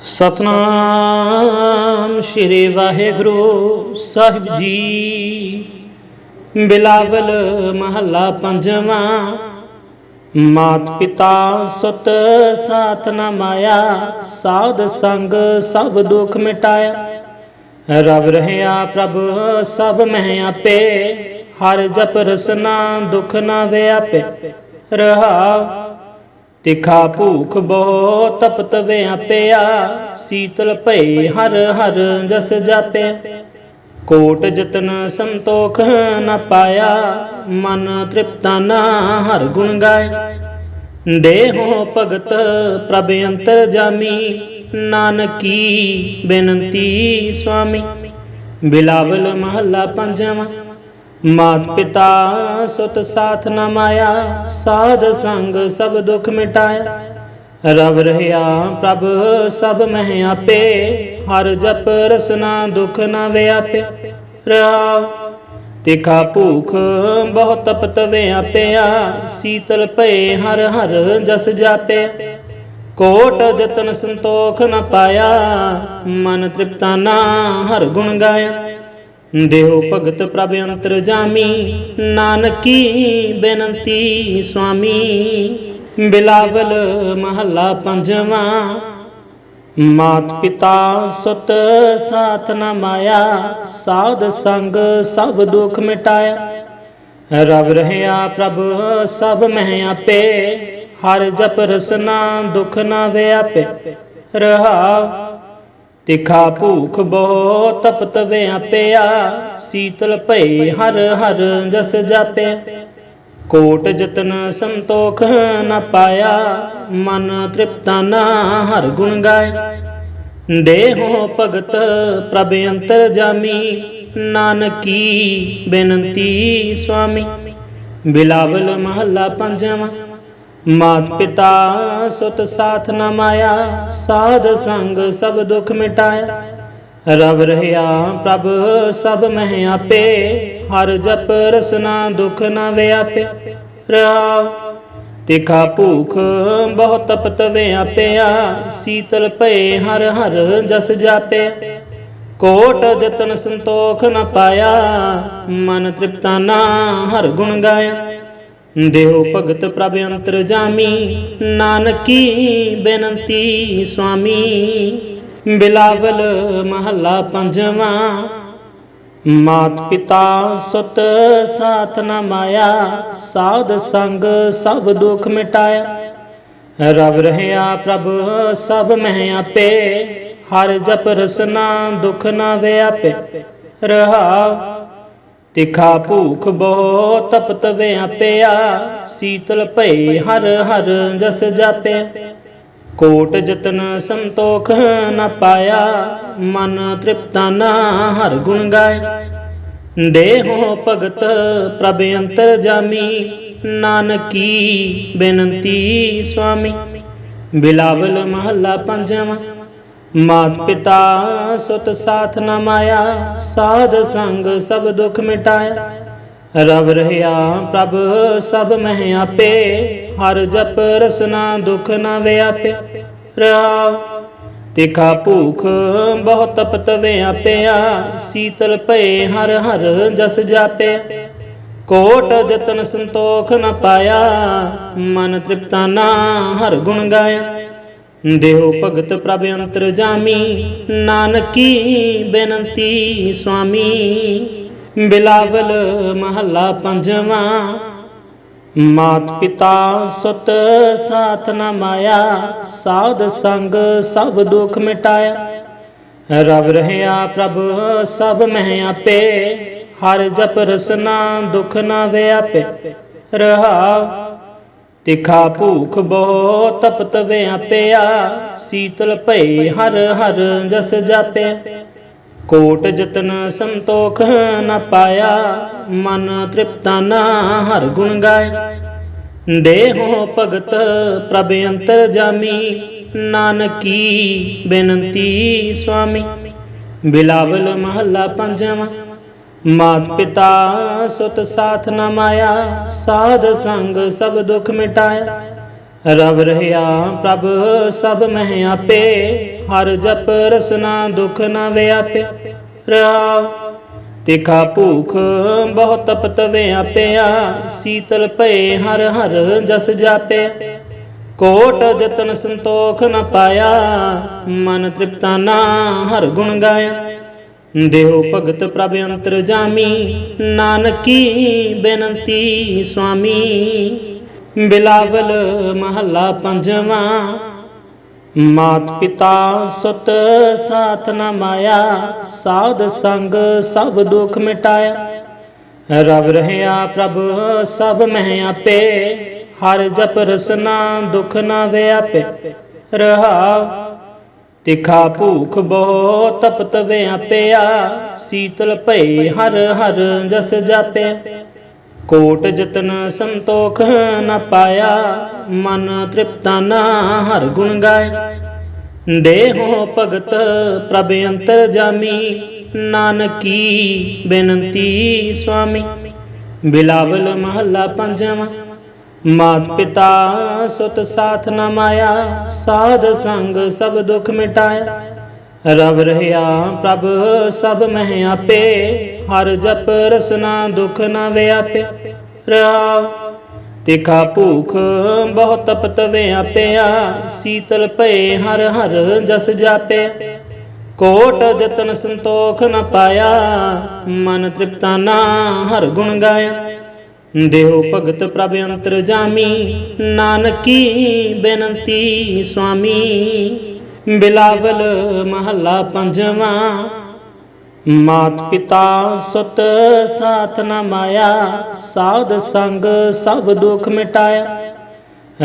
ਸਤਨਾਮ ਸ਼੍ਰੀ ਵਾਹਿਗੁਰੂ ਸਾਹਿਬ ਜੀ। ਬਿਲਾਵਲ ਮਹੱਲਾ ਪੰਜਵਾਂ, ਮਾਤ ਪਿਤਾ ਸੁਤ ਸਾਥ ਨ ਮਾਇਆ, ਸਾਧ ਸੰਗ ਸਭ ਦੁੱਖ ਮਿਟਾਇਆ। ਰਵ ਰਹਿਆ ਪ੍ਰਭ, ਸਭ ਮਹਿ ਆਪੇ, ਹਰ ਜਪ ਰਸਨਾ ਦੁਖ ਨ ਵਿਆਪੇ ਰਹਾ ਤਿਖਾ ਭੂਖ ਬਹੁ ਤਪਤ ਵਿਆਪਿਆ ਸੀਤਲ ਭਏ ਹਰ ਹਰ ਜਸ ਜਾਪਿਆ। ਕੋਟ ਜਤਨ ਸੰਤੋਖ ਨ ਪਾਇਆ, ਮਨ ਤ੍ਰਿਪਤਾ ਨਾ ਹਰ ਗੁਣ ਗਾਏ ਦੇਹੋ ਭਗਤ ਪ੍ਰਭ ਅੰਤਰ ਜਾਮੀ, ਨਾਨਕੀ ਬੇਨਤੀ ਸੁਆਮੀ ਬਿਲਾਵਲ ਮਹੱਲਾ ਪੰਜਵਾਂ। ਮਾਤ ਪਿਤਾ ਸੁਤ ਸਾਥ ਨਾ ਮਾਇਆ, ਸਾਧ ਸੰਗ ਸਭ ਦੁਖ ਮਿਟਾਇਆ। ਰਬ ਰਹਿਆ ਪ੍ਰਭ ਸਭ ਮਹਿ ਆਪੇ, ਹਰ ਜਪ ਰਸਨਾ ਦੁਖ ਨਾ ਵਿਆਪੇ। ਰਹਾ ਤਿਖਾ ਭੂਖ ਬਹੁਤ ਤਪਤ ਵਿਆਪਿਆ, ਸੀਤਲ ਭਏ ਹਰ ਹਰ ਜਸ ਜਾਪੇ ਕੋਟ ਜਤਨ ਸੰਤੋਖ ਨ ਪਾਇਆ, ਮਨ ਤ੍ਰਿਪਤਾ ਨਾ ਹਰ ਗੁਣ ਗਾਇਆ। ਦੇਹੋ ਭਗਤ ਪ੍ਰਭ ਅੰਤਰ ਜਾਮੀ, ਨਾਨਕੀ ਬੇਨੰਤੀ ਸੁਆਮੀ, ਬਿਲਾਵਲ ਮਹੱਲਾ ਪੰਜਵਾਂ, ਮਾਤ ਪਿਤਾ ਸੁਤ ਸਾਥ ਨ ਮਾਇਆ, ਸਾਧ ਸੰਗ ਸਭ ਦੁਖ ਮਿਟਾਇਆ। ਰਵ ਰਹਿਆ ਪ੍ਰਭ ਸਭ ਮਹਿ ਆਪੇ, ਹਰ ਜਪ ਰਸਨਾ ਦੁਖ ਨ ਵਿਆਪੇ ਰਹਾ ਤਿਖਾ ਭੂਖ ਬਹੁ ਤਪਤ ਵਿਆਪਿਆ ਸੀਤਲ ਭਏ ਹਰ ਹਰ ਜਸ ਜਾਪਿਆ। ਕੋਟ ਜਤਨ ਸੰਤੋਖ ਨ ਪਾਇਆ, ਮਨ ਤ੍ਰਿਪਤਾ ਨਾ ਹਰ ਗੁਣ ਗਾਏ ਦੇਹੋ ਭਗਤ ਪ੍ਰਭ ਅੰਤਰ ਜਾਮੀ, ਨਾਨਕੀ ਬੇਨਤੀ ਸੁਆਮੀ ਬਿਲਾਵਲ ਮਹੱਲਾ ਪੰਜਵਾਂ। ਮਾਤ ਪਿਤਾ ਸੁਤ ਸਾਥ ਨ ਮਾਇਆ, ਸਾਧ ਸੰਗ ਸਭ ਦੁਖ ਮਿਟਾਇਆ। ਰਵ ਰਹਿਆ ਪ੍ਰਭ ਸਭ ਮਹਿ ਆਪੇ, ਹਰ ਜਪ ਰਸਨਾ ਦੁਖ ਨਾ ਵਿਆਪੇ। ਰਹਾ ਤਿਖਾ ਭੂਖ ਬਹੁਤ ਤਪਤ ਵਿਆਪਿਆ, ਸੀਤਲ ਭਏ ਹਰ ਹਰ ਜਸ ਜਾਪੇ ਕੋਟ ਜਤਨ ਸੰਤੋਖ ਨ ਪਾਇਆ, ਮਨ ਤ੍ਰਿਪਤਾ ਨਾ ਹਰ ਗੁਣ ਗਾਇਆ। ਦੇਹੋ ਭਗਤ ਪ੍ਰਭ ਅੰਤਰ ਜਾਮੀ। ਨਾਨਕੀ ਬੇਨੰਤੀ ਸੁਆਮੀ। ਬਿਲਾਵਲ ਮਹੱਲਾ ਪੰਜਵਾਂ। ਮਾਤ ਪਿਤਾ ਸੁਤ ਸਾਥ ਨ ਮਾਇਆ। ਸਾਧ ਸੰਗ ਸਭ ਦੁਖ ਮਿਟਾਇਆ। ਰਵ ਰਹਿਆ ਪ੍ਰਭ ਸਭ ਮਹਿ ਆਪੇ। ਹਰ ਜਪ ਰਸਨਾ ਦੁਖ ਨ ਵਿਆਪੇ ਰਹਾ ਤਿਖਾ ਭੂਖ ਬਹੁ ਤਪਤ ਵਿਆਪਿਆ ਸੀਤਲ ਭਏ ਹਰ ਹਰ ਜਸ ਜਾਪਿਆ। ਕੋਟ ਜਤਨ ਸੰਤੋਖ ਨ ਪਾਇਆ, ਮਨ ਤ੍ਰਿਪਤਾ ਨਾ ਹਰ ਗੁਣ ਗਾਏ ਦੇਹੋ ਭਗਤ ਪ੍ਰਭ ਅੰਤਰ ਜਾਮੀ, ਨਾਨਕੀ ਬੇਨਤੀ ਸੁਆਮੀ ਬਿਲਾਵਲ ਮਹੱਲਾ ਪੰਜਵਾਂ। ਮਾਤ ਪਿਤਾ ਸੁਤ ਸਾਥ ਨਾ ਮਾਇਆ, ਸਾਧ ਸੰਗ ਸਭ ਦੁਖ ਮਿਟਾਇਆ। ਰਬ ਰਹਿਆ ਪ੍ਰਭ ਸਭ ਮਹਿ ਆਪੇ, ਹਰ ਜਪ ਰਸਨਾ ਦੁਖ ਨ ਵਿਆਪੇ। ਰਹਾ ਤਿਖਾ ਭੂਖ ਬਹੁਤ ਤਪਤ ਵਿਆਪਿਆ, ਸੀਤਲ ਭਏ ਹਰ ਹਰ ਜਸ ਜਾਪੇ ਕੋਟ ਜਤਨ ਸੰਤੋਖ ਨ ਪਾਇਆ, ਮਨ ਤ੍ਰਿਪਤਾ ਨਾ ਹਰ ਗੁਣ ਗਾਇਆ। ਦੇਹੋ ਭਗਤ ਪ੍ਰਭ ਅੰਤਰ ਜਾਮੀ। ਨਾਨਕੀ ਬੇਨੰਤੀ ਸੁਆਮੀ। ਬਿਲਾਵਲ ਮਹੱਲਾ ਪੰਜਵਾਂ। ਮਾਤ ਪਿਤਾ ਸੁਤ ਸਾਥ ਨ ਮਾਇਆ। ਸਾਧ ਸੰਗ ਸਭ ਦੁਖ ਮਿਟਾਇਆ। ਰਵ ਰਹਿਆ ਪ੍ਰਭ ਸਭ ਮਹਿ ਆਪੇ। ਹਰ ਜਪ ਰਸਨਾ ਦੁਖ ਨ ਵਿਆਪੇ ਰਹਾ ਤਿਖਾ ਭੂਖ ਬਹੁ ਤਪਤ ਵਿਆਪਿਆ ਸੀਤਲ ਭਏ ਹਰ ਹਰ ਜਸ ਜਾਪਿਆ। ਕੋਟ ਜਤਨ ਸੰਤੋਖ ਨ ਪਾਇਆ, ਮਨ ਤ੍ਰਿਪਤਾ ਨਾ ਹਰ ਗੁਣ ਗਾਏ ਦੇਹੋ ਭਗਤ ਪ੍ਰਭ ਅੰਤਰ ਜਾਮੀ, ਨਾਨਕੀ ਬੇਨਤੀ ਸੁਆਮੀ ਬਿਲਾਵਲ ਮਹੱਲਾ ਪੰਜਵਾਂ। ਮਾਤ ਪਿਤਾ ਸੁਤ ਸਾਥ ਨਾ ਮਾਇਆ, ਸਾਧ ਸੰਗ ਸਭ ਦੁਖ ਮਿਟਾਇਆ। ਰਬ ਰਹਿਆ ਪ੍ਰਭ ਸਭ ਮਹਿ ਆਪੇ, ਹਰ ਜਪ ਰਸਨਾ ਦੁਖ ਨ ਵਿਆਪਿਆ ਰਹਾਉ ਤਿਖਾ ਭੂਖ ਬਹੁਤ ਤਪਤ ਵਿਆਪਿਆ, ਸੀਤਲ ਭਏ ਹਰ ਹਰ ਜਸ ਜਾਪਿਆ। ਕੋਟ ਜਤਨ ਸੰਤੋਖ ਨ ਪਾਇਆ, ਮਨ ਤ੍ਰਿਪਤਾ ਨਾ ਹਰ ਗੁਣ ਗਾਇਆ। ਦੇਹੋ ਭਗਤ ਪ੍ਰਭ ਅੰਤਰ ਜਾਮੀ, ਨਾਨਕੀ ਬੇਨੰਤੀ ਸੁਆਮੀ। ਬਿਲਾਵਲ ਮਹੱਲਾ ਪੰਜਵਾਂ, ਮਾਤ ਪਿਤਾ ਸੁਤ ਸਾਥ ਨ ਮਾਇਆ, ਸਾਧ ਸੰਗ ਸਭ ਦੁਖ ਮਿਟਾਇਆ। ਰਵ ਰਹਿਆ ਪ੍ਰਭ ਸਭ ਮਹਿ ਆਪੇ, ਹਰ ਜਪ ਰਸਨਾ ਦੁਖ ਨ ਵਿਆਪੇ ਰਹਾ ਤਿਖਾ ਭੂਖ ਬਹੁ ਤਪਤ ਵਿਆਪਿਆ ਸੀਤਲ ਭਏ ਹਰ ਹਰ ਜਸ ਜਾਪਿਆ। ਕੋਟ ਜਤਨ ਸੰਤੋਖ ਨ ਪਾਇਆ, ਮਨ ਤ੍ਰਿਪਤਾ ਨਾ ਹਰ ਗੁਣ ਗਾਏ ਦੇਹੋ ਭਗਤ ਪ੍ਰਭ ਅੰਤਰ ਜਾਮੀ, ਨਾਨਕੀ ਬੇਨਤੀ ਸੁਆਮੀ। ਬਿਲਾਵਲ ਮਹੱਲਾ ਪੰਜਵਾਂ। ਮਾਤ ਪਿਤਾ ਸੁਤ ਸਾਥ ਨਾ ਮਾਇਆ, ਸਾਧ ਸੰਗ ਸਭ ਦੁਖ ਮਿਟਾਇਆ। ਰਬ ਰਹਿਆ ਪ੍ਰਭ ਸਭ ਮਹਿ ਆਪੇ, ਹਰ ਜਪ ਰਸਨਾ ਦੁਖ ਨ ਵਿਆਪੇ। ਰਹਾਉ ਤਿਖਾ ਭੂਖ ਬਹੁਤ ਤਪਤ ਵਿਆਪਿਆ, ਸੀਤਲ ਭਏ ਹਰ ਹਰ ਜਸ ਜਾਪੇ ਕੋਟ ਜਤਨ ਸੰਤੋਖ ਨ ਪਾਇਆ, ਮਨ ਤ੍ਰਿਪਤਾ ਨਾ ਹਰ ਗੁਣ ਗਾਇਆ। ਦੇਹੋ ਭਗਤ ਪ੍ਰਭ ਅੰਤਰ ਜਾਮੀ, ਨਾਨਕੀ ਬੇਨੰਤੀ ਸੁਆਮੀ। ਬਿਲਾਵਲ ਮਹੱਲਾ ਪੰਜਵਾਂ, ਮਾਤ ਪਿਤਾ ਸੁਤ ਸਾਥ ਨ ਮਾਇਆ, ਸਾਧ ਸੰਗ ਸਭ ਦੁਖ ਮਿਟਾਇਆ।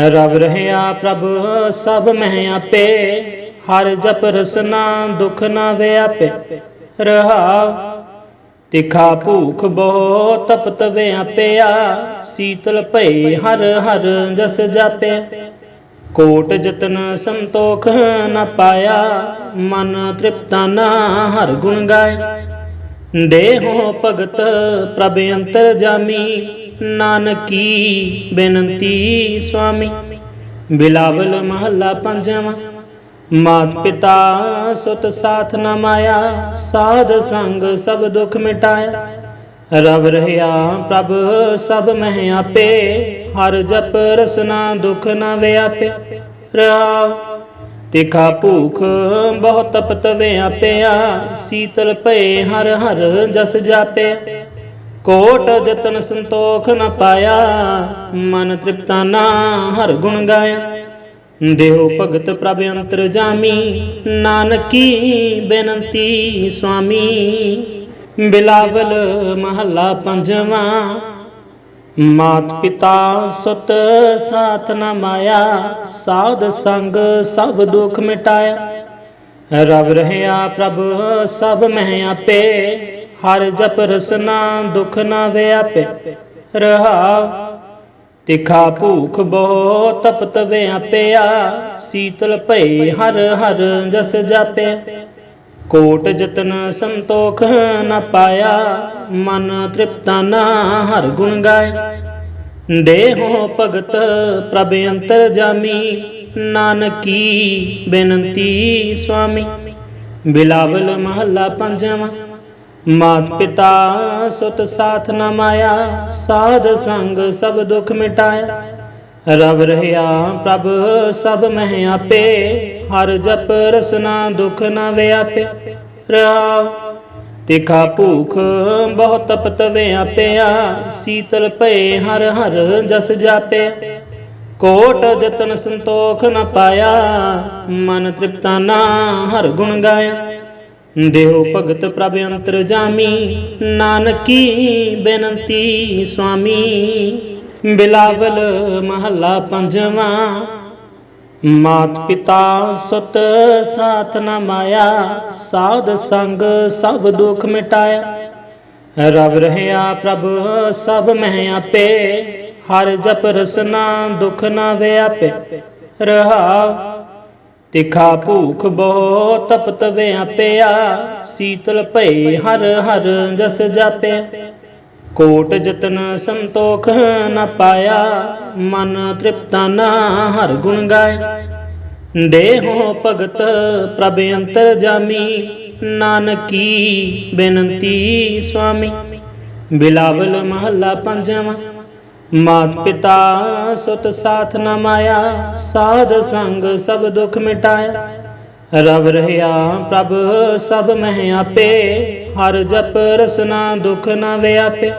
ਰਵ ਰਹਿਆ ਪ੍ਰਭ ਸਭ ਮਹਿ ਆਪੇ, ਹਰ ਜਪ ਰਸਨਾ ਦੁਖ ਨਾ ਨ ਵਿਆਪੇ ਰਹਾ ਤਿਖਾ ਭੂਖ ਬਹੁ ਤਪਤ ਵਿਆਪਿਆ ਸੀਤਲ ਭਏ ਹਰ ਹਰ ਜਸ ਜਾਪਿਆ। ਕੋਟ ਜਤਨ ਸੰਤੋਖ ਨ ਪਾਇਆ, ਮਨ ਤ੍ਰਿਪਤਾ ਨਾ ਹਰ ਗੁਣ ਗਾਏ ਦੇਹੋ ਭਗਤ ਪ੍ਰਭ ਅੰਤਰ ਜਾਮੀ, ਨਾਨਕੀ ਬੇਨਤੀ ਸੁਆਮੀ ਬਿਲਾਵਲ ਮਹੱਲਾ ਪੰਜਵਾਂ। ਮਾਤ ਪਿਤਾ ਸੁਤ ਸਾਥ ਨਾ ਮਾਇਆ, ਸਾਧ ਸੰਗ ਸਭ ਦੁਖ ਮਿਟਾਇਆ। ਰਵ ਰਹਿਆ ਪ੍ਰਭ ਸਭ ਮਹਿ ਆਪੇ, ਹਰ ਜਪ ਰਸਨਾ ਦੁਖ ਨ ਵਿਆਪੇ। ਰਹਾਉ ਤਿਖਾ ਭੂਖ ਬਹੁਤ ਤਪਤ ਵਿਆਪਿਆ, ਸੀਤਲ ਭਏ ਹਰ ਹਰ ਜਸ ਜਾਪੇ ਕੋਟ ਜਤਨ ਸੰਤੋਖ ਨ ਪਾਇਆ, ਮਨ ਤ੍ਰਿਪਤਾ ਨਾ ਹਰ ਗੁਣ ਗਾਇਆ। ਦੇਹੋ ਭਗਤ ਪ੍ਰਭ ਅੰਤਰ ਜਾਮੀ, ਨਾਨਕੀ ਬੇਨੰਤੀ ਸੁਆਮੀ। ਬਿਲਾਵਲ ਮਹੱਲਾ ਪੰਜਵਾਂ, ਮਾਤ ਪਿਤਾ ਸੁਤ ਸਾਥ ਨ ਮਾਇਆ, ਸਾਧ ਸੰਗ ਸਭ ਦੁਖ ਮਿਟਾਇਆ। ਰਵ ਰਹਿਆ ਪ੍ਰਭ ਸਭ ਮਹਿ ਆਪੇ, ਹਰ ਜਪ ਰਸਨਾ ਦੁਖ ਨ ਵਿਆਪੇ ਰਹਾਉ ਤਿਖਾ ਭੂਖ ਬਹੁ ਤਪਤ ਵਿਆਪਿਆ ਸੀਤਲ ਭਏ ਹਰ ਹਰ ਜਸ ਜਾਪਿਆ। ਕੋਟ ਜਤਨ ਸੰਤੋਖ ਨ ਪਾਇਆ, ਮਨ ਤ੍ਰਿਪਤਾ ਨਾ ਹਰ ਗੁਣ ਗਾਏ ਦੇਹੋ ਭਗਤ ਪ੍ਰਭ ਅੰਤਰ ਜਾਮੀ, ਨਾਨਕੀ ਬੇਨਤੀ ਸੁਆਮੀ ਬਿਲਾਵਲ ਮਹੱਲਾ ਪੰਜਵਾਂ। ਮਾਤ ਪਿਤਾ, ਸੁਤ ਸਾਥ ਨ ਮਾਇਆ, ਸਾਧ ਸੰਗ ਸਭ ਦੁਖ ਮਿਟਾਇਆ। ਰਬ ਰਹਿਆ ਪ੍ਰਭ, ਸਭ ਮਹਿ ਆਪੇ, ਹਰ ਜਪ ਰਸਨਾ ਦੁਖ ਨ ਵਿਆਪੇ। ਰਹਾਉ ਤਿਖਾ ਭੂਖ ਬਹੁਤ ਤਪਤ ਵਿਆਪਿਆ, ਸੀਤਲ ਭਏ ਹਰ ਹਰ ਜਸ ਜਾਪੇ ਕੋਟ ਜਤਨ ਸੰਤੋਖ ਨ ਪਾਇਆ, ਮਨ ਤ੍ਰਿਪਤਾ ਨਾ ਹਰ ਗੁਣ ਗਾਇਆ। ਦੇਹੋ ਭਗਤ ਪ੍ਰਭ ਅੰਤਰ ਜਾਮੀ। ਨਾਨਕੀ ਬੇਨੰਤੀ ਸੁਆਮੀ। ਬਿਲਾਵਲ ਮਹੱਲਾ ਪੰਜਵਾਂ। ਮਾਤ ਪਿਤਾ ਸੁਤ ਸਾਥ ਨ ਮਾਇਆ। ਸਾਧ ਸੰਗ ਸਭ ਦੁਖ ਮਿਟਾਇਆ। ਰਵ ਰਹਿਆ ਪ੍ਰਭ ਸਭ ਮਹਿ ਆਪੇ। ਹਰ ਜਪ ਰਸਨਾ ਦੁਖ ਨ ਵਿਆਪੇ ਰਹਾਉ ਤਿਖਾ ਭੂਖ ਬਹੁ ਤਪਤ ਵਿਆਪਿਆ ਸੀਤਲ ਭਏ ਹਰ ਹਰ ਜਸ ਜਾਪਿਆ। ਕੋਟ ਜਤਨ ਸੰਤੋਖ ਨ ਪਾਇਆ, ਮਨ ਤ੍ਰਿਪਤਾ ਨਾ ਹਰ ਗੁਣ ਗਾਏ ਦੇਹੋ ਭਗਤ ਪ੍ਰਭ ਅੰਤਰ ਜਾਮੀ, ਨਾਨਕੀ ਬੇਨਤੀ ਸੁਆਮੀ ਬਿਲਾਵਲ ਮਹੱਲਾ ਪੰਜਵਾਂ। ਮਾਤ ਪਿਤਾ, ਸੁਤ ਸਾਥ ਨਾ ਮਾਇਆ, ਸਾਧ ਸੰਗ ਸਭ ਦੁੱਖ ਮਿਟਾਇਆ। ਰਬ ਰਹਿਆ ਪ੍ਰਭ, ਸਭ ਮਹਿ ਆਪੇ, ਹਰ ਜਪ ਰਸਨਾ ਦੁਖ ਨਾ ਵਿਆਪੇ।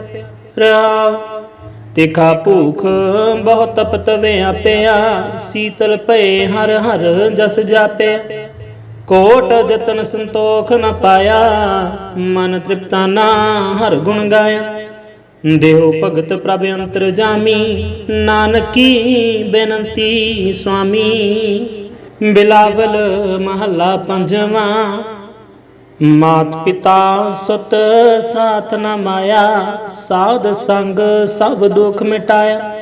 ਰਹਾਉ ਤਿਖਾ ਭੂਖ ਬਹੁਤ ਤਪਤ ਵਿਆਪਿਆ, ਸੀਤਲ ਭਏ ਹਰ ਹਰ ਜਸ ਜਾਪਿਆ। ਕੋਟ ਜਤਨ ਸੰਤੋਖ ਨ ਪਾਇਆ, ਮਨ ਤ੍ਰਿਪਤਾ ਨਾ ਹਰ ਗੁਣ ਗਾਇਆ। ਦੇਹੋ ਭਗਤ ਪ੍ਰਭ ਅੰਤਰ ਜਾਮੀ। ਨਾਨਕੀ ਬੇਨੰਤੀ ਸੁਆਮੀ। ਬਿਲਾਵਲ ਮਹੱਲਾ ਪੰਜਵਾਂ। ਮਾਤ ਪਿਤਾ ਸੁਤ ਸਾਥ ਨਾ ਮਾਇਆ। ਸਾਧ ਸੰਗ ਸਭ ਦੁੱਖ ਮਿਟਾਇਆ।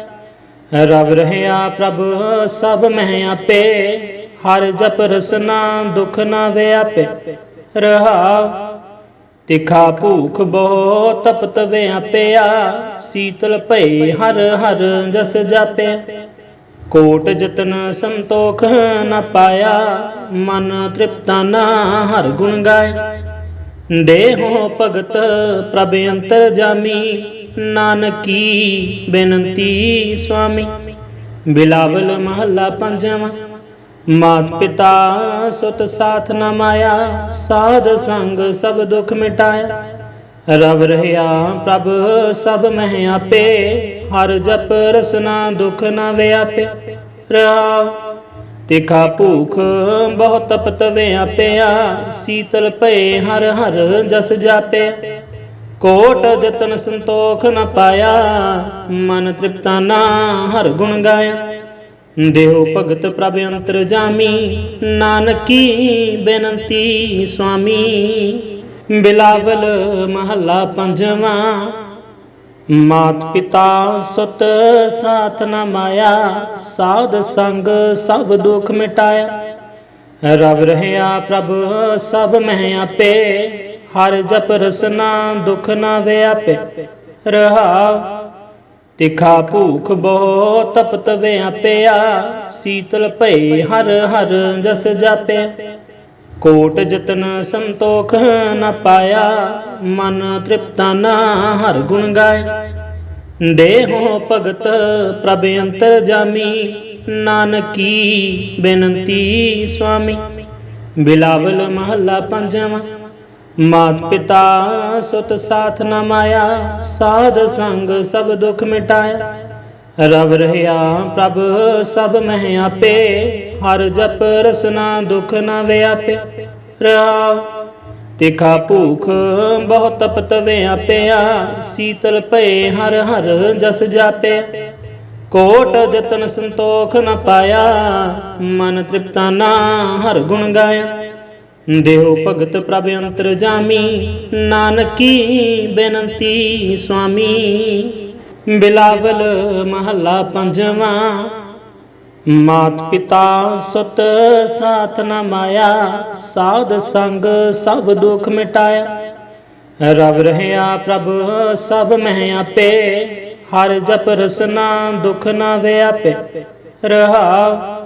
ਰਵ ਰਹਿਆ ਪ੍ਰਭ ਸਭ ਮਹਿ ਆਪੇ। ਹਰ ਜਪ ਰਸਨਾ ਦੁਖ ਨ ਵਿਆਪੇ ਰਹਾ ਤਿਖਾ ਭੂਖ ਬਹੁ ਤਪਤ ਵਿਆਪਿਆ ਸੀਤਲ ਭਏ ਹਰ ਹਰ ਜਸ ਜਾਪਿਆ। ਕੋਟ ਜਤਨ ਸੰਤੋਖ ਨ ਪਾਇਆ, ਮਨ ਤ੍ਰਿਪਤਾ ਨਾ ਹਰ ਗੁਣ ਗਾਇਆ। ਦੇਹੋ ਭਗਤ ਪ੍ਰਭ ਅੰਤਰ ਜਾਮੀ, ਨਾਨਕੀ ਬੇਨਤੀ ਸੁਆਮੀ ਬਿਲਾਵਲ ਮਹੱਲਾ ਪੰਜਵਾਂ। ਮਾਤ ਪਿਤਾ, ਸੁਤ ਸਾਥ ਨਾ ਮਾਇਆ, ਸਾਧ ਸੰਗ ਸਭ ਦੁੱਖ ਮਿਟਾਇਆ। ਰਬ ਰਹਿਆ ਪ੍ਰਭ, ਸਭ ਮਹਿ ਆਪੇ, ਹਰ ਜਪ ਰਸਨਾ ਦੁਖ ਨ ਵਿਆਪੇ। ਰਹਾਉ ਤਿਖਾ ਭੂਖ ਬਹੁਤ ਤਪਤ ਵਿਆਪਿਆ, ਸੀਤਲ ਭਏ ਹਰ ਹਰ ਜਸ ਜਾਪੇ। ਕੋਟ ਜਤਨ ਸੰਤੋਖ ਨ ਪਾਇਆ, ਮਨ ਤ੍ਰਿਪਤਾ ਨਾ ਹਰ ਗੁਣ ਗਾਇਆ। ਦੇਹੋ ਭਗਤ ਪ੍ਰਭ ਅੰਤਰ ਜਾਮੀ। ਨਾਨਕੀ ਬੇਨੰਤੀ ਸੁਆਮੀ। ਬਿਲਾਵਲ ਮਹੱਲਾ ਪੰਜਵਾਂ। ਮਾਤ ਪਿਤਾ ਸੁਤ ਸਾਥ ਨ ਮਾਇਆ। ਸਾਧ ਸੰਗ ਸਭ ਦੁੱਖ ਮਿਟਾਇਆ। ਰਬ ਰਹਿਆ ਪ੍ਰਭ ਸਭ ਮਹਿ ਆਪੇ। ਹਰ ਜਪ ਰਸਨਾ ਦੁਖ ਨ ਵਿਆਪੇ ਰਹਾਉ ਤਿਖਾ ਭੂਖ ਬਹੁ ਤਪਤ ਵਿਆਪਿਆ ਸੀਤਲ ਭਏ ਹਰ ਹਰ ਜਸ ਜਾਪਿਆ। ਕੋਟ ਜਤਨ ਸੰਤੋਖ ਨ ਪਾਇਆ, ਮਨ ਤ੍ਰਿਪਤਾ ਨਾ ਹਰ ਗੁਣ ਗਾਇਆ। ਦੇਹੋ ਭਗਤ ਪ੍ਰਭ ਅੰਤਰ ਜਾਮੀ, ਨਾਨਕੀ ਬੇਨਤੀ ਸੁਆਮੀ ਬਿਲਾਵਲ ਮਹੱਲਾ ਪੰਜਵਾਂ। ਮਾਤ ਪਿਤਾ ਸੁਤ ਸਾਥ ਨ ਮਾਇਆ, ਸਾਧ ਸੰਗ ਸਭ ਦੁੱਖ ਮਿਟਾਇਆ। ਰਬ ਰਹਿਆ ਪ੍ਰਭ ਸਭ ਮਹਿ ਆਪੇ, ਹਰ ਜਪ ਰਸਨਾ ਦੁਖ ਨ ਵਿਆਪੇ। ਰਹਾਉ ਤਿਖਾ ਭੂਖ ਬਹੁਤ ਤਪਤ ਵਿਆਪਿਆ, ਸੀਤਲ ਭਏ ਹਰ ਹਰ ਜਸ ਜਾਪਿਆ। ਕੋਟ ਜਤਨ ਸੰਤੋਖ ਨ ਪਾਇਆ, ਮਨ ਤ੍ਰਿਪਤਾ ਨਾ ਹਰ ਗੁਣ ਗਾਇਆ। ਦੇਹੋ ਭਗਤ ਪ੍ਰਭ ਅੰਤਰ ਜਾਮੀ। ਨਾਨਕੀ ਬੇਨੰਤੀ ਸੁਆਮੀ। ਬਿਲਾਵਲ ਮਹੱਲਾ ਪੰਜਵਾਂ। ਮਾਤ ਪਿਤਾ ਸੁਤ ਸਾਥ ਨ ਮਾਇਆ। ਸਾਧ ਸੰਗ ਸਭ ਦੁੱਖ ਮਿਟਾਇਆ। ਰਬ ਰਹਿਆ ਪ੍ਰਭ ਸਭ ਮਹਿ ਆਪੇ। ਹਰ ਜਪ ਰਸਨਾ ਦੁਖ ਨ ਵਿਆਪੇ ਰਹਾਉ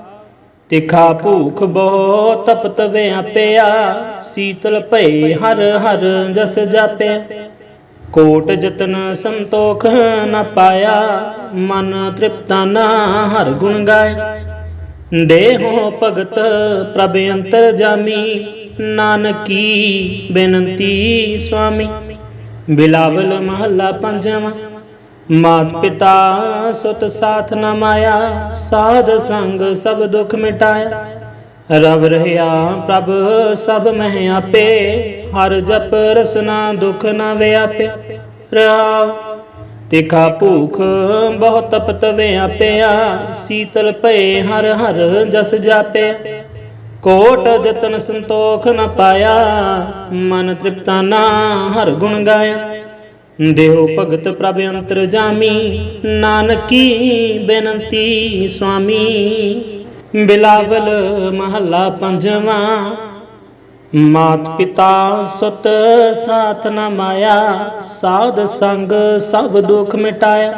ਤਿਖਾ ਭੂਖ ਬਹੁ ਤਪਤ ਵਿਆਪਿਆ ਸੀਤਲ ਭਏ ਹਰ ਹਰ ਜਸ ਜਾਪਿਆ। ਕੋਟ ਜਤਨ ਸੰਤੋਖ ਨ ਪਾਇਆ, ਮਨ ਤ੍ਰਿਪਤਾ ਨਾ ਹਰ ਗੁਣ ਗਾਇਆ। ਦੇਹੋ ਭਗਤ ਪ੍ਰਭ ਅੰਤਰ ਜਾਮੀ, ਨਾਨਕੀ ਬੇਨਤੀ ਸੁਆਮੀ ਬਿਲਾਵਲ ਮਹੱਲਾ ਪੰਜਵਾਂ ਮਾਤ ਪਿਤਾ, ਸੁਤ ਸਾਥ ਨ ਮਾਇਆ, ਸਾਧ ਸੰਗ ਸਭ ਦੁੱਖ ਮਿਟਾਇਆ। ਰਬ ਰਹਿਆ ਪ੍ਰਭ, ਸਭ ਮਹਿ ਆਪੇ, ਹਰ ਜਪ ਰਸਨਾ ਦੁਖ ਨ ਵਿਆਪੇ। ਰਹਾਉ ਤਿਖਾ ਭੂਖ ਬਹੁਤ ਤਪਤ ਵਿਆਪਿਆ, ਸੀਤਲ ਭਏ ਹਰ ਹਰ ਜਸ ਜਾਪੇ ਕੋਟ ਜਤਨ ਸੰਤੋਖ ਨ ਪਾਇਆ, ਮਨ ਤ੍ਰਿਪਤਾ ਨਾ ਹਰ ਗੁਣ ਗਾਇਆ। ਦੇਹੋ ਭਗਤ ਪ੍ਰਭ ਅੰਤਰ ਜਾਮੀ, ਨਾਨਕੀ ਬੇਨੰਤੀ ਸੁਆਮੀ। ਬਿਲਾਵਲ ਮਹੱਲਾ ਪੰਜਵਾਂ, ਮਾਤ ਪਿਤਾ ਸੁਤ ਸਾਥ ਨ ਮਾਇਆ, ਸਾਧ ਸੰਗ ਸਭ ਦੁੱਖ ਮਿਟਾਇਆ।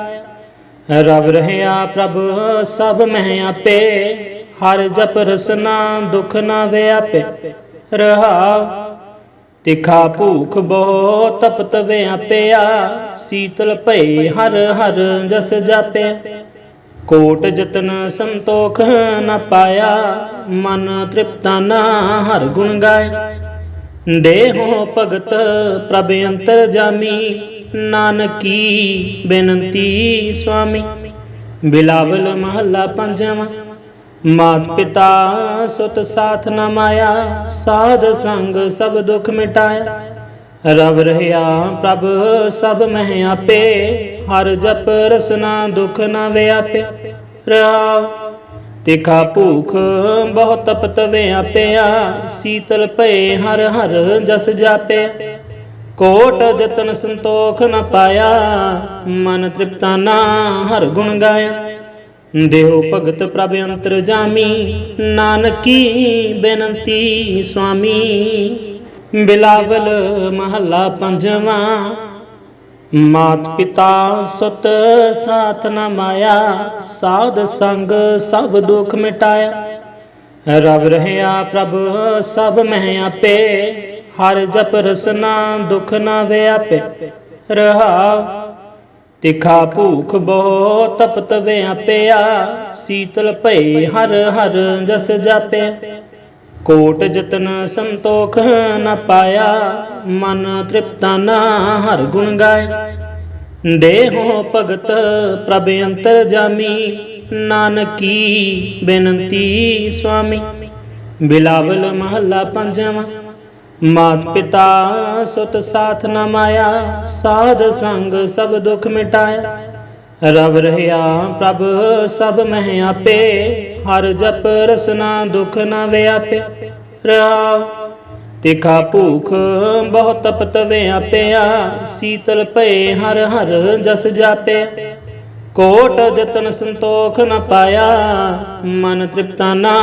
ਰਬ ਰਹਿਆ ਪ੍ਰਭ ਸਭ ਮਹਿ ਆਪੇ, ਹਰ ਜਪ ਰਸਨਾ ਦੁਖ ਨਾ ਵਿਆਪੇ ਰਹਾਉ ਤਿਖਾ ਭੂਖ ਬਹੁ ਤਪਤ ਵਿਆਪਿਆ ਸੀਤਲ ਭਏ ਹਰ ਹਰ ਜਸ ਜਾਪਿਆ। ਕੋਟ ਜਤਨ ਸੰਤੋਖ ਨ ਪਾਇਆ, ਮਨ ਤ੍ਰਿਪਤਾ ਨਾ ਹਰ ਗੁਣ ਗਾਏ ਦੇਹੋ ਭਗਤ ਪ੍ਰਭ ਅੰਤਰ ਜਾਮੀ, ਨਾਨਕੀ ਬੇਨਤੀ ਸੁਆਮੀ ਬਿਲਾਵਲ ਮਹੱਲਾ ਪੰਜਵਾਂ। ਮਾਤ ਪਿਤਾ ਸੁਤ ਸਾਥ ਨਾ ਮਾਇਆ, ਸਾਧ ਸੰਗ ਸਭ ਦੁਖ ਮਿਟਾਇਆ। ਰਬ ਰਹਿਆ ਪ੍ਰਭ ਸਭ ਮਹਿ ਆਪੇ, ਹਰ ਜਪ ਰਸਨਾ ਦੁਖ ਨਾ ਵਿਆਪੇ। ਰਹਾਉ ਤਿਖਾ ਭੂਖ ਬਹੁਤ ਤਪਤ ਵਿਆਪਿਆ, ਸੀਤਲ ਭਏ ਹਰ ਹਰ ਜਸ ਜਾਪੇ ਕੋਟ ਜਤਨ ਸੰਤੋਖ ਨ ਪਾਇਆ, ਮਨ ਤ੍ਰਿਪਤਾ ਨਾ ਹਰ ਗੁਣ ਗਾਇਆ। ਦੇਹੋ ਭਗਤ ਪ੍ਰਭ ਅੰਤਰ ਜਾਮੀ। ਨਾਨਕੀ ਬੇਨੰਤੀ ਸੁਆਮੀ। ਬਿਲਾਵਲ ਮਹੱਲਾ ਪੰਜਵਾਂ। ਮਾਤ ਪਿਤਾ ਸੁਤ ਸਾਥ ਨ ਮਾਇਆ। ਸਾਧ ਸੰਗ ਸਭ ਦੁਖ ਮਿਟਾਇਆ। ਰਬ ਰਹਿਆ ਪ੍ਰਭ ਸਭ ਮਹਿ ਆਪੇ। ਹਰ ਜਪ ਰਸਨਾ ਦੁਖ ਨ ਵਿਆਪੇ ਰਹਾਉ ਤਿਖਾ ਭੂਖ ਬਹੁ ਤਪਤ ਵਿਆਪਿਆ ਸੀਤਲ ਭਏ ਹਰ ਹਰ ਜਸ ਜਾਪਿਆ। ਕੋਟ ਜਤਨ ਸੰਤੋਖ ਨ ਪਾਇਆ, ਮਨ ਤ੍ਰਿਪਤਾ ਨਾ ਹਰ ਗੁਣ ਗਾਏ ਦੇਹੋ ਭਗਤ ਪ੍ਰਭ ਅੰਤਰ ਜਾਮੀ, ਨਾਨਕੀ ਬੇਨਤੀ ਸੁਆਮੀ। ਬਿਲਾਵਲ ਮਹੱਲਾ ਪੰਜਵਾਂ ਮਾਤ ਪਿਤਾ ਸੁਤ ਸਾਥ ਨ ਮਾਇਆ, ਸਾਧ ਸੰਗ ਸਭ ਦੁਖ ਮਿਟਾਇਆ। ਰਬ ਰਹਿਆ ਪ੍ਰਭ ਸਭ ਮਹਿ ਆਪੇ, ਹਰ ਜਪ ਰਸਨਾ ਦੁਖ ਨ ਵਿਆਪੇ। ਰਹਾਉ ਤਿਖਾ ਭੂਖ ਬਹੁ ਤਪਤ ਵਿਆਪਿਆ, ਸੀਤਲ ਭਏ ਹਰ ਹਰ ਜਸ ਜਾਪੇ ਕੋਟ ਜਤਨ ਸੰਤੋਖ ਨ ਪਾਇਆ, ਮਨ ਤ੍ਰਿਪਤਾ ਨਾ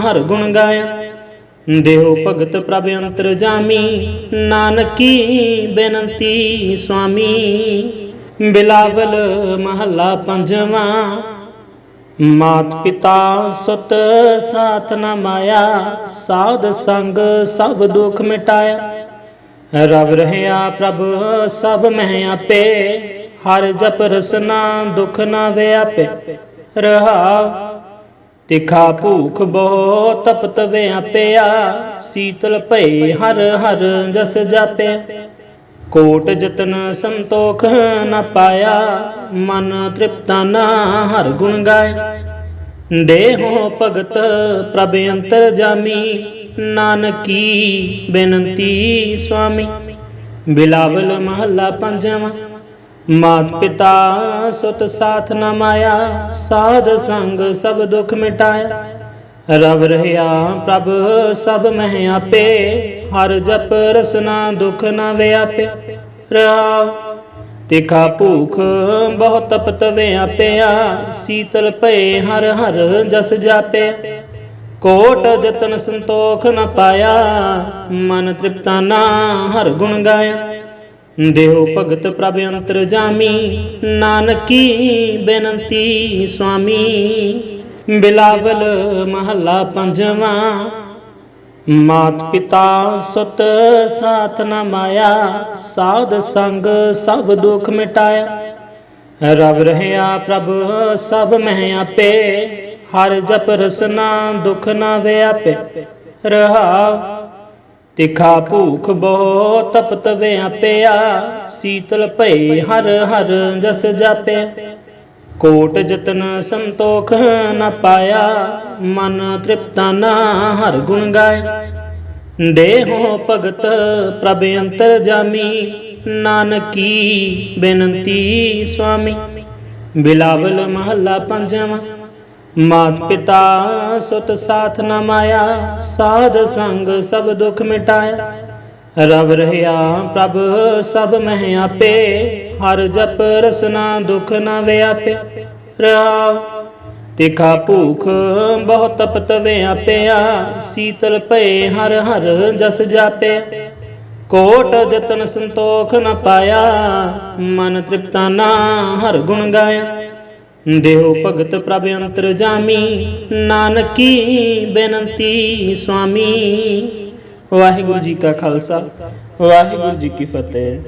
ਹਰ ਗੁਣ ਗਾਇਆ। ਦੇਹੋ ਭਗਤ ਪ੍ਰਭ ਅੰਤਰ ਜਾਮੀ, ਨਾਨਕੀ ਬੇਨੰਤੀ ਸੁਆਮੀ। ਬਿਲਾਵਲ ਮਹੱਲਾ ਪੰਜਵਾਂ, ਮਾਤ ਪਿਤਾ ਸੁਤ ਸਾਥ ਨ ਮਾਇਆ, ਸਾਧ ਸੰਗ ਸਭ ਦੁਖ ਮਿਟਾਇਆ। ਰਵ ਰਹਿਆ ਪ੍ਰਭ ਸਭ ਮਹਿ ਆਪੇ, ਹਰ ਜਪ ਰਸਨਾ ਦੁਖ ਨ ਵਿਆਪੇ ਰਹਾਉ ਤਿਖਾ ਭੂਖ ਬਹੁ ਤਪਤ ਵਿਆਪਿਆ ਸੀਤਲ ਭਏ ਹਰ ਹਰ ਜਸ ਜਾਪਿਆ। ਕੋਟ ਜਤਨ ਸੰਤੋਖ ਨ ਪਾਇਆ, ਮਨ ਤ੍ਰਿਪਤਾ ਨਾ ਹਰ ਗੁਣ ਗਾਏ ਦੇਹੋ ਭਗਤ ਪ੍ਰਭ ਅੰਤਰ ਜਾਮੀ, ਨਾਨਕੀ ਬੇਨਤੀ ਸੁਆਮੀ। ਬਿਲਾਵਲ ਮਹੱਲਾ ਪੰਜਵਾਂ ਮਾਤ ਪਿਤਾ, ਸੁਤ ਸਾਥ ਨ ਮਾਇਆ, ਸਾਧ ਸੰਗ ਸਭ ਦੁਖ ਮਿਟਾਇਆ। ਰਬ ਰਹਿਆ ਪ੍ਰਭ, ਸਭ ਮਹਿ ਆਪੇ, ਹਰ ਜਪ ਰਸਨਾ ਦੁਖ ਨ ਵਿਆਪੇ। ਰਹਾਉ ਤਿਖਾ ਭੂਖ ਬਹੁ ਤਪਤ ਵਿਆਪਿਆ, ਸੀਤਲ ਭਏ ਹਰ ਹਰ ਜਸ ਜਾਪੇ। ਕੋਟ ਜਤਨ ਸੰਤੋਖ ਨ ਪਾਇਆ, ਮਨ ਤ੍ਰਿਪਤਾ ਨਾ ਹਰ ਗੁਣ ਗਾਇਆ। ਦੇਹੋ ਭਗਤ ਪ੍ਰਭ ਅੰਤਰ ਜਾਮੀ, ਨਾਨਕੀ ਬੇਨੰਤੀ ਸੁਆਮੀ। ਬਿਲਾਵਲ ਮਹੱਲਾ ਪੰਜਵਾਂ, ਮਾਤ ਪਿਤਾ ਸੁਤ ਸਾਥ ਨ ਮਾਇਆ, ਸਾਧ ਸੰਗ ਸਭ ਦੁਖ ਮਿਟਾਇਆ। ਰਵ ਰਹਿਆ ਪ੍ਰਭ ਸਭ ਮਹਿ ਆਪੇ, ਹਰ ਜਪ ਰਸਨਾ ਦੁਖ ਨ ਵਿਆਪੇ ਰਹਾਉ ਤਿਖਾ ਭੂਖ ਬਹੁ ਤਪਤ ਵਿਆਪਿਆ ਸੀਤਲ ਭਏ ਹਰ ਹਰ ਜਸ ਜਾਪਿਆ। ਕੋਟ ਜਤਨ ਸੰਤੋਖ ਨ ਪਾਇਆ, ਮਨ ਤ੍ਰਿਪਤਾ ਨਾ ਹਰ ਗੁਣ ਗਾਏ ਦੇਹੋ ਭਗਤ ਪ੍ਰਭ ਅੰਤਰ ਜਾਮੀ, ਨਾਨਕੀ ਬੇਨਤੀ ਸੁਆਮੀ। ਬਿਲਾਵਲ ਮਹੱਲਾ ਪੰਜਵਾਂ ਮਾਤ ਪਿਤਾ, ਸੁਤ ਸਾਥ ਨ ਮਾਇਆ, ਸਾਧ ਸੰਗ ਸਭ ਦੁਖ ਮਿਟਾਇਆ। ਰਬ ਰਹਿਆ ਪ੍ਰਭ, ਸਭ ਮਹਿ ਆਪੇ, ਹਰ ਜਪ ਰਸਨਾ ਦੁਖ ਨ ਵਿਆਪੇ। ਰਹਾਉ ਤਿਖਾ ਭੂਖ ਬਹੁ ਤਪਤ ਵਿਆਪਿਆ, ਸੀਤਲ ਭਏ ਹਰ ਹਰ ਜਸ ਜਾਪੇ ਕੋਟ ਜਤਨ ਸੰਤੋਖ ਨ ਪਾਇਆ, ਮਨ ਤ੍ਰਿਪਤਾ ਨਾ ਹਰ ਗੁਣ ਗਾਇਆ। ਦੇਹੋ ਭਗਤ ਪ੍ਰਭ ਅੰਤਰ ਜਾਮੀ, ਨਾਨਕੀ ਬੇਨਤੀ ਸੁਆਮੀ। ਵਾਹਿਗੁਰੂ ਜੀ ਕਾ ਖਾਲਸਾ, ਵਾਹਿਗੁਰੂ ਜੀ ਕੀ ਫਤਿਹ।